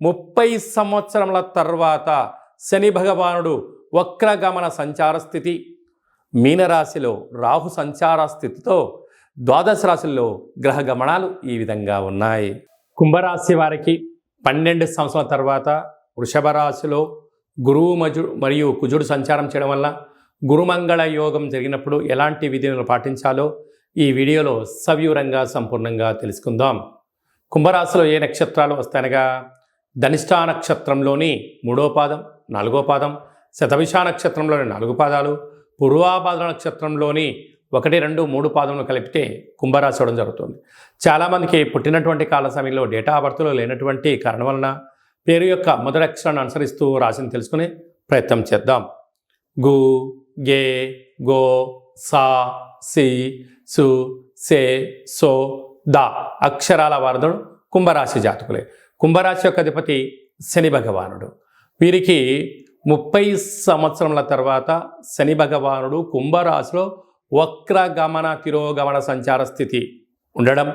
ముప్పై సంవత్సరముల తర్వాత శని భగవానుడు వక్రగమన సంచార స్థితి. మీనరాశిలో రాహు సంచార స్థితితో ద్వాదశ రాశుల్లో గ్రహ గమనాలు ఈ విధంగా ఉన్నాయి. కుంభరాశి వారికి పన్నెండు సంవత్సరాల తర్వాత వృషభ రాశిలో గురువు మజు మరియు కుజుడు సంచారం చేయడం వల్ల గురుమంగళ యోగం జరిగినప్పుడు ఎలాంటి విధులను పాటించాలో ఈ వీడియోలో సవివరంగా సంపూర్ణంగా తెలుసుకుందాం. కుంభరాశిలో ఏ నక్షత్రాలు వస్తాయనగా? ధనిష్టా నక్షత్రంలోని మూడో పాదం నాలుగో పాదం శతభిష నక్షత్రంలోని నాలుగు పాదాలు పూర్వాపాద నక్షత్రంలోని ఒకటి రెండు మూడు పాదములు కలిపితే కుంభరాశి అవడం జరుగుతుంది. చాలామందికి పుట్టినటువంటి కాల సమయంలో డేటా ఆఫ్ బర్త్లో లేనటువంటి కారణం వలన పేరు యొక్క మొదటి అక్షరాన్ని అనుసరిస్తూ రాశిని తెలుసుకునే ప్రయత్నం చేద్దాం. గు గే గో సా సి సు సే సో ద అక్షరాల వారధుడు కుంభరాశి జాతకులే. కుంభరాశి యొక్క అధిపతి శని భగవానుడు. వీరికి ముప్పై సంవత్సరముల తర్వాత శని భగవానుడు కుంభరాశిలో వక్రగమన తిరోగమన సంచార స్థితి ఉండడం.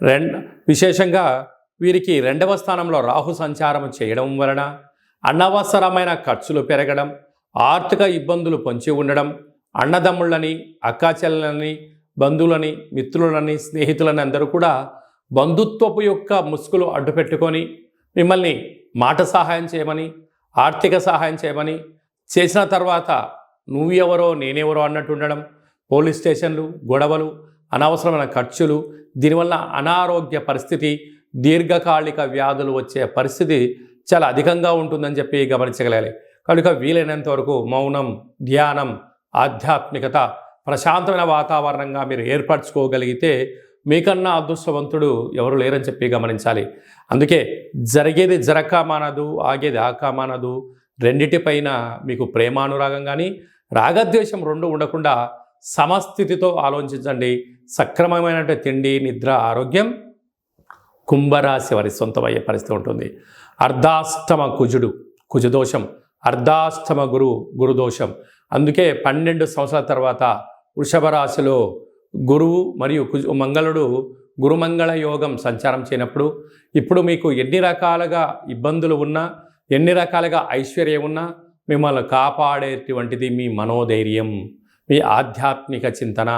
రెండు విశేషంగా వీరికి రెండవ స్థానంలో రాహు సంచారం చేయడం వలన అనవసరమైన ఖర్చులు పెరగడం ఆర్థిక ఇబ్బందులు పొంచి ఉండడం అన్నదమ్ముళ్ళని అక్కాచెల్లెలని బంధువులని మిత్రులని స్నేహితులని అందరూ కూడా బంధుత్వపు యొక్క ముసుగులు అడ్డుపెట్టుకొని మిమ్మల్ని మాట సహాయం చేయమని ఆర్థిక సహాయం చేయమని చేసిన తర్వాత నువ్వు ఎవరో నేనెవరో అన్నట్టు ఉండడం పోలీస్ స్టేషన్లు గొడవలు అనవసరమైన ఖర్చులు దీనివల్ల అనారోగ్య పరిస్థితి దీర్ఘకాలిక వ్యాధులు వచ్చే పరిస్థితి చాలా అధికంగా ఉంటుందని చెప్పి గమనించగలగాలి. కనుక వీలైనంత వరకు మౌనం ధ్యానం ఆధ్యాత్మికత ప్రశాంతమైన వాతావరణంగా మీరు ఏర్పరచుకోగలిగితే మీకన్నా అదృష్టవంతుడు ఎవరు లేరని చెప్పి గమనించాలి. అందుకే జరిగేది జరక మానదు ఆగేది ఆక మానదు. రెండిటిపైన మీకు ప్రేమానురాగం కానీ రాగద్వేషం రెండు ఉండకుండా సమస్థితితో ఆలోచించండి. సక్రమమైన తిండి నిద్ర ఆరోగ్యం కుంభరాశి వారి సొంతమయ్యే పరిస్థితి ఉంటుంది. అర్ధాష్టమ కుజుడు కుజదోషం. అర్ధాష్టమ గురు గురుదోషం. అందుకే పన్నెండు సంవత్సరాల తర్వాత వృషభ రాశిలో గురువు మరియు కుజు మంగళుడు గురుమంగళ యోగం సంచారం చేయనప్పుడు ఇప్పుడు మీకు ఎన్ని రకాలుగా ఇబ్బందులు ఉన్నా ఎన్ని రకాలుగా ఐశ్వర్యం ఉన్నా మిమ్మల్ని కాపాడేటువంటిది మీ మనోధైర్యం మీ ఆధ్యాత్మిక చింతన.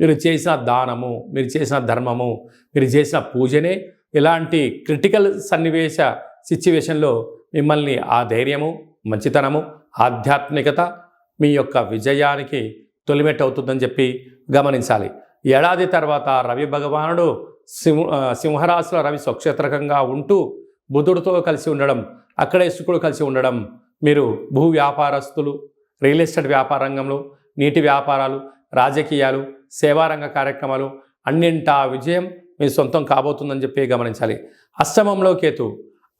మీరు చేసిన దానము మీరు చేసిన ధర్మము మీరు చేసిన పూజనే ఇలాంటి క్రిటికల్ సన్నివేశ సిచ్యువేషన్లో మిమ్మల్ని ఆ ధైర్యము మంచితనము ఆధ్యాత్మికత మీ యొక్క విజయానికి తొలిమెట్టు అవుతుందని చెప్పి గమనించాలి. ఏడాది తర్వాత రవి భగవానుడు సింహ ఆ, సింహరాశిలో రవి స్వక్షేత్రకంగా ఉంటూ బుధుడితో కలిసి ఉండడం అక్కడే శుకుడు కలిసి ఉండడం మీరు భూ వ్యాపారస్తులు రియల్ ఎస్టేట్ వ్యాపార రంగంలో నీటి వ్యాపారాలు రాజకీయాలు సేవారంగ కార్యక్రమాలు అన్నింటా విజయం మీ సొంతం కాబోతుందని చెప్పి గమనించాలి. అష్టమంలో కేతు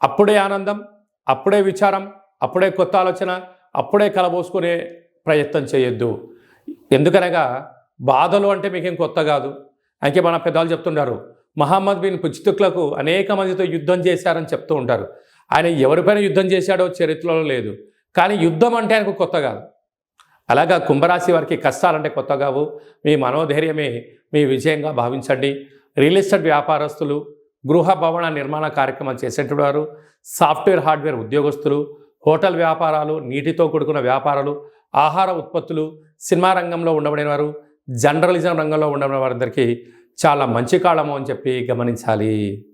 అప్పుడే ఆనందం అప్పుడే విచారం అప్పుడే కొత్త ఆలోచన అప్పుడే కలబోసుకునే ప్రయత్నం చేయొద్దు. ఎందుకనగా బాధలు అంటే మీకేం కొత్త కాదు. అందుకే మన పెద్దవాళ్ళు చెప్తుంటారు మహమ్మద్ బిన్ పుచ్చితుక్లకు అనేక మందితో యుద్ధం చేశారని చెప్తూ ఉంటారు. ఆయన ఎవరిపైన యుద్ధం చేశాడో చరిత్రలో లేదు. కానీ యుద్ధం అంటే ఆయనకు కొత్త కాదు. అలాగా కుంభరాశి వారికి కష్టాలంటే కొత్త కావు. మీ మనోధైర్యమే మీ విజయంగా భావించండి. రియల్ ఎస్టేట్ వ్యాపారస్తులు గృహ భవన నిర్మాణ కార్యక్రమాలు చేసేటువంటి వారు సాఫ్ట్వేర్ హార్డ్వేర్ ఉద్యోగస్తులు హోటల్ వ్యాపారాలు నీటితో కూడుకున్న వ్యాపారాలు ఆహార ఉత్పత్తులు సినిమా రంగంలో ఉండబడిన వారు జర్నలిజం రంగంలో ఉండబడిన వారందరికీ చాలా మంచి కాలము అని చెప్పి గమనించాలి.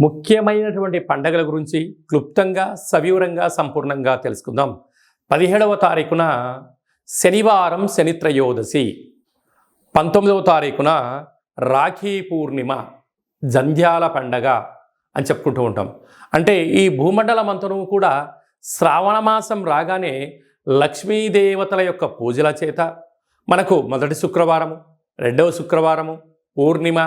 ముఖ్యమైనటువంటి పండగల గురించి క్లుప్తంగా సవివరంగా సంపూర్ణంగా తెలుసుకుందాం. పదిహేడవ తారీఖున శనివారం శనిత్రయోదశి. పంతొమ్మిదవ తారీఖున రాఖీ పూర్ణిమ జంధ్యాల పండగ అని చెప్పుకుంటూ ఉంటాం. అంటే ఈ భూమండలం అంతను కూడా శ్రావణ మాసం రాగానే లక్ష్మీదేవతల యొక్క పూజల చేత మనకు మొదటి శుక్రవారము రెండవ శుక్రవారము పూర్ణిమ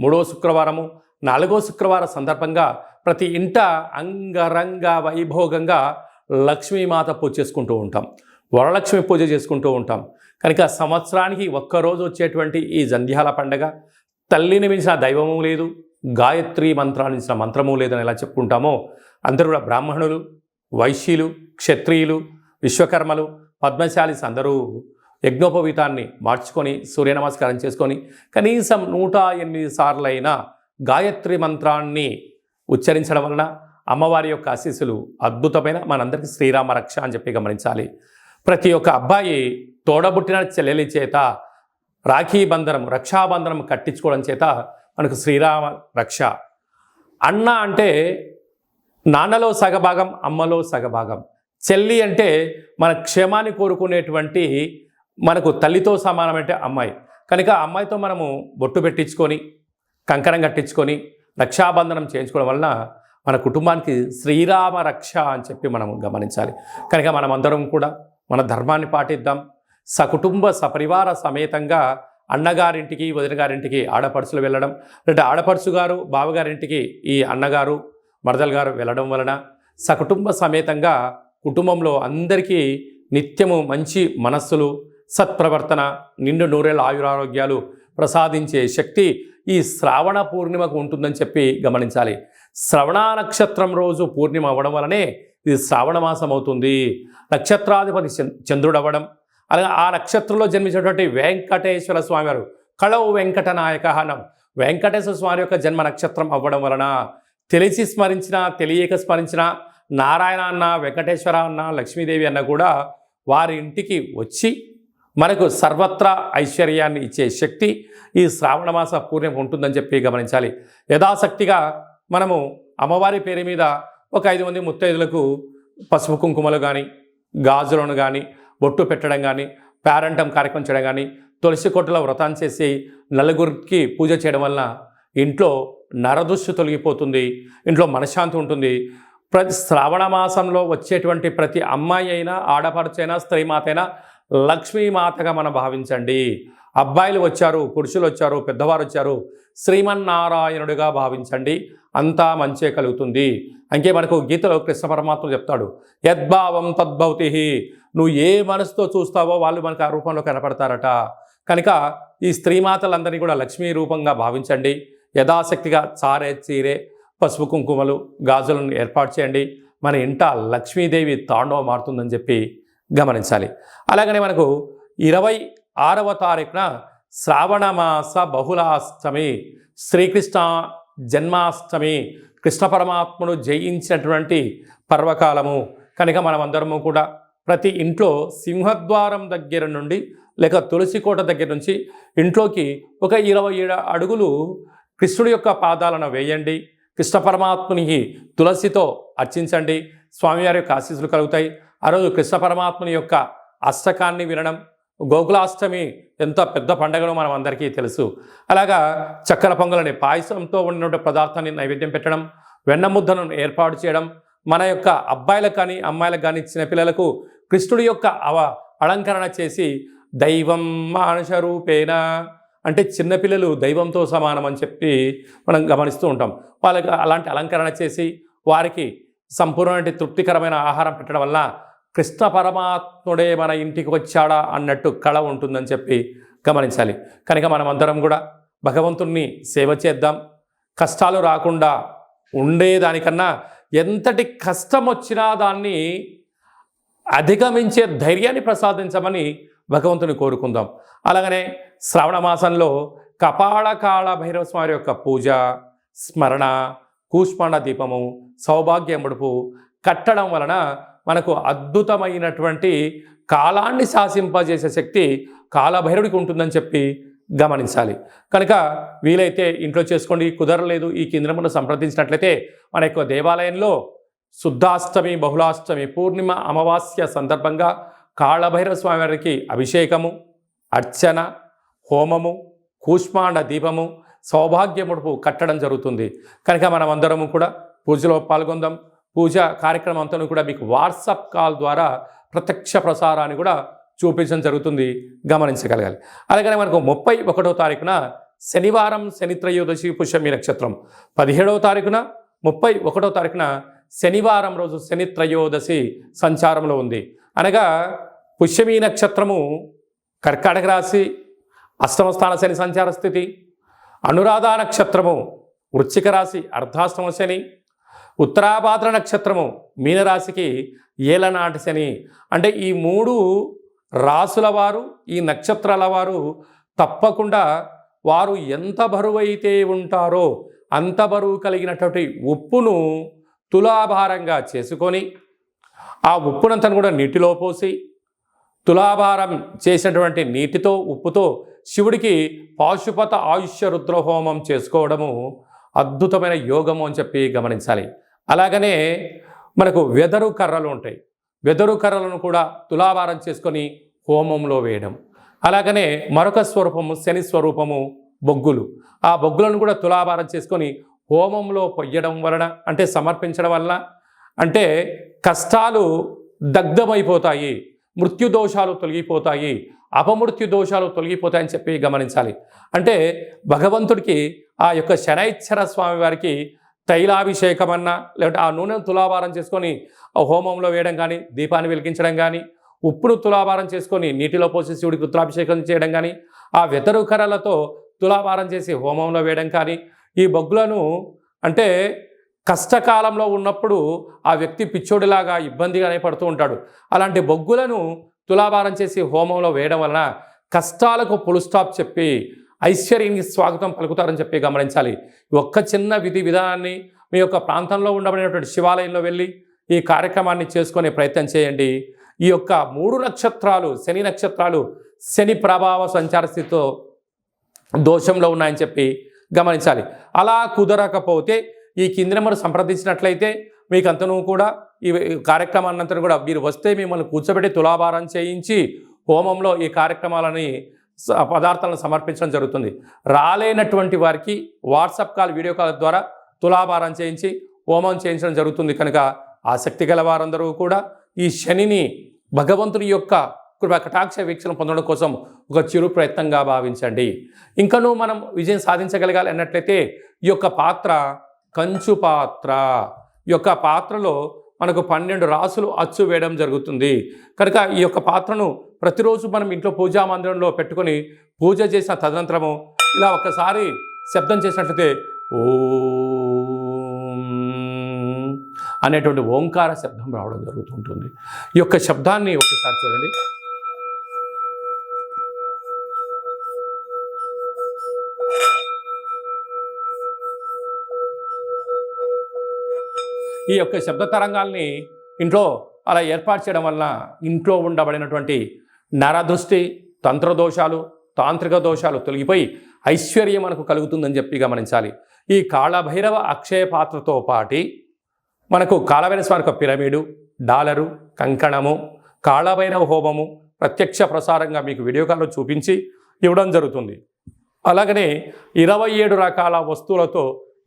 మూడవ శుక్రవారము నాలుగో శుక్రవారం సందర్భంగా ప్రతి ఇంట అంగరంగ వైభోగంగా లక్ష్మీమాత పూజ చేసుకుంటూ ఉంటాం. వరలక్ష్మి పూజ చేసుకుంటూ ఉంటాం. కనుక సంవత్సరానికి ఒక్కరోజు వచ్చేటువంటి ఈ జంధ్యాల పండగ తల్లిని మించిన దైవము లేదు గాయత్రి మంత్రాన్ని మించిన మంత్రము లేదని ఎలా చెప్పుకుంటామో అందరూ కూడా బ్రాహ్మణులు వైశ్యులు క్షత్రియులు విశ్వకర్మలు పద్మశాలిస్ అందరూ యజ్ఞోపవీతాన్ని మార్చుకొని సూర్య నమస్కారం చేసుకొని కనీసం నూట ఎనిమిది సార్లైన గాయత్రి మంత్రాన్ని ఉచ్చరించడం వలన అమ్మవారి యొక్క ఆశీస్సులు అద్భుతమైన మనందరికీ శ్రీరామ రక్ష అని చెప్పి గమనించాలి. ప్రతి ఒక్క అబ్బాయి తోడబుట్టిన చెల్లెలి చేత రాఖీ బంధనం రక్షాబంధనం కట్టించుకోవడం చేత మనకు శ్రీరామ రక్ష. అన్న అంటే నాన్నలో సగభాగం అమ్మలో సగభాగం. చెల్లి అంటే మన క్షేమాన్ని కోరుకునేటువంటి మనకు తల్లితో సమానమంటే అమ్మాయి. కనుక అమ్మాయితో మనము బొట్టు పెట్టించుకొని కంకణం కట్టించుకొని రక్షాబంధనం చేయించుకోవడం వలన మన కుటుంబానికి శ్రీరామ రక్ష అని చెప్పి మనం గమనించాలి. కనుక మనమందరం కూడా మన ధర్మాన్ని పాటిద్దాం. సకుటుంబ సపరివార సమేతంగా అన్నగారింటికి వదినగారింటికి ఆడపడుచులు వెళ్ళడం లేదా ఆడపడుచు గారు బావగారింటికి ఈ అన్నగారు మరదలు గారు వెళ్ళడం వలన సకుటుంబ సమేతంగా కుటుంబంలో అందరికీ నిత్యము మంచి మనస్సులు సత్ప్రవర్తన నిండు నూరేళ్ళ ఆయురారోగ్యాలు ప్రసాదించే శక్తి ఈ శ్రావణ పూర్ణిమకు ఉంటుందని చెప్పి గమనించాలి. శ్రవణ నక్షత్రం రోజు పూర్ణిమ అవ్వడం వలనే ఇది శ్రావణ మాసం అవుతుంది. నక్షత్రాధిపతి చంద్రుడు చంద్రుడవ్వడం అలాగే ఆ నక్షత్రంలో జన్మించినటువంటి వెంకటేశ్వర స్వామి వారు కళవు వెంకట నాయక అనం వెంకటేశ్వర స్వామి యొక్క జన్మ నక్షత్రం అవ్వడం వలన తెలిసి స్మరించిన తెలియక స్మరించిన నారాయణ అన్న వెంకటేశ్వర అన్న లక్ష్మీదేవి అన్న కూడా వారి ఇంటికి వచ్చి మనకు సర్వత్రా ఐశ్వర్యాన్ని ఇచ్చే శక్తి ఈ శ్రావణ మాస ఉంటుందని చెప్పి గమనించాలి. యథాశక్తిగా మనము అమ్మవారి పేరు మీద ఒక ఐదు మంది ముత్తైదులకు పసుపు కుంకుమలు కానీ గాజులను కానీ బొట్టు పెట్టడం కానీ పేరంటం కార్యక్రమం చేయడం కానీ తులసి కొట్టలో వ్రతాన్ని చేసి నలుగురికి పూజ చేయడం వలన ఇంట్లో నరదృష్టి తొలగిపోతుంది. ఇంట్లో మనశ్శాంతి ఉంటుంది. ప్రతి శ్రావణ మాసంలో వచ్చేటువంటి ప్రతి అమ్మాయి అయినా ఆడపడుచైనా స్త్రీమాతైనా అయినా లక్ష్మీమాతగా మనం భావించండి. అబ్బాయిలు వచ్చారు పురుషులు వచ్చారు పెద్దవారు వచ్చారు శ్రీమన్నారాయణుడిగా భావించండి. అంతా మంచే కలుగుతుంది. అంకే మనకు గీతలో కృష్ణ పరమాత్మ చెప్తాడు యద్భావం తద్భౌతి నువ్వు ఏ మనసుతో చూస్తావో వాళ్ళు మనకు ఆ రూపంలో కనపడతారట. కనుక ఈ స్త్రీమాతలందరినీ కూడా లక్ష్మీ రూపంగా భావించండి. యథాశక్తిగా చారే చీరే పసుపు కుంకుమలు గాజులను ఏర్పాటు చేయండి. మన ఇంట లక్ష్మీదేవి తాండవ మారుతుందని చెప్పి గమనించాలి. అలాగనే మనకు ఇరవై ఆరవ తారీఖున శ్రావణ మాస బహుళాష్టమి శ్రీకృష్ణ జన్మాష్టమి కృష్ణ పరమాత్మను జయించినటువంటి పర్వకాలము. కనుక మనమందరము కూడా ప్రతి ఇంట్లో సింహద్వారం దగ్గర నుండి లేక తులసి కోట దగ్గర నుంచి ఇంట్లోకి ఒక ఇరవై ఏడు అడుగులు కృష్ణుడి యొక్క పాదాలను వేయండి. కృష్ణ తులసితో అర్చించండి. స్వామివారి యొక్క ఆశీస్సులు కలుగుతాయి. ఆ రోజు కృష్ణ పరమాత్ముని యొక్క అష్టకాన్ని వినడం గోకులాష్టమి ఎంత పెద్ద పండగనో మనం అందరికీ తెలుసు. అలాగా చక్కెర పొంగలని పాయసంతో ఉన్నటువంటి పదార్థాన్ని నైవేద్యం పెట్టడం వెన్న ముద్దను ఏర్పాటు చేయడం మన యొక్క అబ్బాయిలకు కానీ అమ్మాయిలకు కానీ చిన్నపిల్లలకు కృష్ణుడి యొక్క అవ అలంకరణ చేసి దైవం మానుష రూపేణ అంటే చిన్నపిల్లలు దైవంతో సమానం అని చెప్పి మనం గమనిస్తూ ఉంటాం. వాళ్ళకి అలాంటి అలంకరణ చేసి వారికి సంపూర్ణ తృప్తికరమైన ఆహారం పెట్టడం వల్ల కృష్ణ పరమాత్ముడే మన ఇంటికి వచ్చాడా అన్నట్టు కళ ఉంటుందని చెప్పి గమనించాలి. కనుక మనమందరం కూడా భగవంతుణ్ణి సేవ చేద్దాం. కష్టాలు రాకుండా ఉండేదానికన్నా ఎంతటి కష్టం వచ్చినా దాన్ని అధిగమించే ధైర్యాన్ని ప్రసాదించమని భగవంతుని కోరుకుందాం. అలాగనే శ్రావణ మాసంలో కపాళకాళ భైరవ స్వామి యొక్క పూజ స్మరణ కూష్మాండ దీపము సౌభాగ్య ముడుపు కట్టడం వలన మనకు అద్భుతమైనటువంటి కాలాన్ని శాసింపజేసే శక్తి కాలభైరుడికి ఉంటుందని చెప్పి గమనించాలి. కనుక వీలైతే ఇంట్లో చేసుకోండి కుదరలేదు ఈ కేంద్రమును సంప్రదించినట్లయితే మన యొక్క దేవాలయంలో శుద్ధాష్టమి బహుళాష్టమి పూర్ణిమ అమావాస్య సందర్భంగా కాళభైరవ స్వామి వారికి అభిషేకము అర్చన హోమము కూష్మాండ దీపము సౌభాగ్యముడుపు కట్టడం జరుగుతుంది. కనుక మనం అందరము కూడా పూజలో పాల్గొందాం. పూజ కార్యక్రమం అంతా కూడా మీకు వాట్సాప్ కాల్ ద్వారా ప్రత్యక్ష ప్రసారాన్ని కూడా చూపించడం జరుగుతుంది. గమనించగలగాలి. అలాగనే మనకు ముప్పై ఒకటో తారీఖున శనివారం శనిత్రయోదశి పుష్యమి నక్షత్రం. పదిహేడవ తారీఖున ముప్పై ఒకటో తారీఖున శనివారం రోజు శని త్రయోదశి సంచారంలో ఉంది. అనగా పుష్యమీ నక్షత్రము కర్కాటక రాశి అష్టమస్థాన శని సంచార స్థితి అనురాధ నక్షత్రము వృశ్చిక రాశి అర్ధాష్టమ శని ఉత్తరాభాద్ర నక్షత్రము మీనరాశికి ఏలనాటి శని. అంటే ఈ మూడు రాసుల వారు ఈ నక్షత్రాల వారు తప్పకుండా వారు ఎంత బరువైతే ఉంటారో అంత బరువు కలిగినటువంటి ఉప్పును తులాభారంగా చేసుకొని ఆ ఉప్పునంతను కూడా నీటిలో పోసి తులాభారం చేసినటువంటి నీటితో ఉప్పుతో శివుడికి పాశుపత ఆయుష్య రుద్రహోమం చేసుకోవడము అద్భుతమైన యోగము అని చెప్పి గమనించాలి. అలాగనే మనకు వెదరు కర్రలు ఉంటాయి. వెదరు కర్రలను కూడా తులాభారం చేసుకొని హోమంలో వేయడం. అలాగనే మరొక స్వరూపము శని స్వరూపము బొగ్గులు. ఆ బొగ్గులను కూడా తులాభారం చేసుకొని హోమంలో పొయ్యడం వలన అంటే సమర్పించడం వలన అంటే కష్టాలు దగ్ధమైపోతాయి మృత్యు దోషాలు తొలగిపోతాయి అపమృత్యు దోషాలు తొలగిపోతాయని చెప్పి గమనించాలి. అంటే భగవంతుడికి ఆ యొక్క శనైశ్వర స్వామి వారికి తైలాభిషేకం అన్నా లేదంటే ఆ నూనెను తులాభారం చేసుకొని హోమంలో వేయడం కానీ దీపాన్ని వెలిగించడం కానీ ఉప్పును తులాభారం చేసుకొని నీటిలో పోసి శివుడికి రుద్రాభిషేకం చేయడం కానీ ఆ వెతరు కర్రలతో తులాభారం చేసి హోమంలో వేయడం కానీ ఈ బొగ్గులను అంటే కష్టకాలంలో ఉన్నప్పుడు ఆ వ్యక్తి పిచ్చోడిలాగా ఇబ్బందిగానే పడుతూ ఉంటాడు. అలాంటి బొగ్గులను తులాభారం చేసి హోమంలో వేయడం వలన కష్టాలకు పులుస్టాప్ చెప్పి ఐశ్వర్యానికి స్వాగతం పలుకుతారని చెప్పి గమనించాలి. ఒక్క చిన్న విధి విధానాన్ని మీ యొక్క ప్రాంతంలో ఉండబడినటువంటి శివాలయంలో వెళ్ళి ఈ కార్యక్రమాన్ని చేసుకునే ప్రయత్నం చేయండి. ఈ యొక్క మూడు నక్షత్రాలు శని నక్షత్రాలు శని ప్రభావ సంచార స్థితితో దోషంలో ఉన్నాయని చెప్పి గమనించాలి. అలా కుదరకపోతే ఈ కింది నెంబర్ సంప్రదించినట్లయితే మీకు అంతను కూడా ఈ కార్యక్రమాన్నంతా కూడా మీరు వస్తే మిమ్మల్ని కూర్చోబెట్టి తులాభారం చేయించి హోమంలో ఈ కార్యక్రమాలని స- పదార్థాలను సమర్పించడం జరుగుతుంది. రాలేనటువంటి వారికి వాట్సాప్ కాల్ వీడియో కాల్ ద్వారా తులాభారం చేయించి హోమం చేయించడం జరుగుతుంది. కనుక ఆసక్తి గల వారందరూ కూడా ఈ శనిని భగవంతుని యొక్క కృప కటాక్ష వీక్షణ పొందడం కోసం ఒక చిరు ప్రయత్నంగా భావించండి. ఇంకనూ మనం విజయం సాధించగలగాలి అన్నట్లయితే ఈ యొక్క పాత్ర కంచు పాత్ర. ఈ యొక్క పాత్రలో మనకు పన్నెండు రాసులు అచ్చు వేయడం జరుగుతుంది. కనుక ఈ యొక్క పాత్రను ప్రతిరోజు మనం ఇంట్లో పూజా మందిరంలో పెట్టుకొని పూజ చేసిన తదనంతరము ఇలా ఒక్కసారి శబ్దం చేసినట్లయితే ఓ అనేటువంటి ఓంకార శబ్దం రావడం జరుగుతుంటుంది. ఈ యొక్క శబ్దాన్ని ఒకసారి చూడండి. ఈ యొక్క శబ్ద తరంగాల్ని ఇంట్లో అలా ఏర్పాటు చేయడం వలన ఇంట్లో ఉండబడినటువంటి నరదృష్టి తంత్రదోషాలు తాంత్రిక దోషాలు తొలగిపోయి ఐశ్వర్యం మనకు కలుగుతుందని చెప్పి గమనించాలి. ఈ కాళభైరవ అక్షయ పాత్రతో పాటి మనకు కాళభైరవ స్వామి యొక్క పిరమిడు డాలరు కంకణము కాళభైరవ హోమము ప్రత్యక్ష ప్రసారంగా మీకు వీడియో కాల్లో చూపించి ఇవ్వడం జరుగుతుంది. అలాగనే ఇరవై ఏడు రకాల వస్తువులతో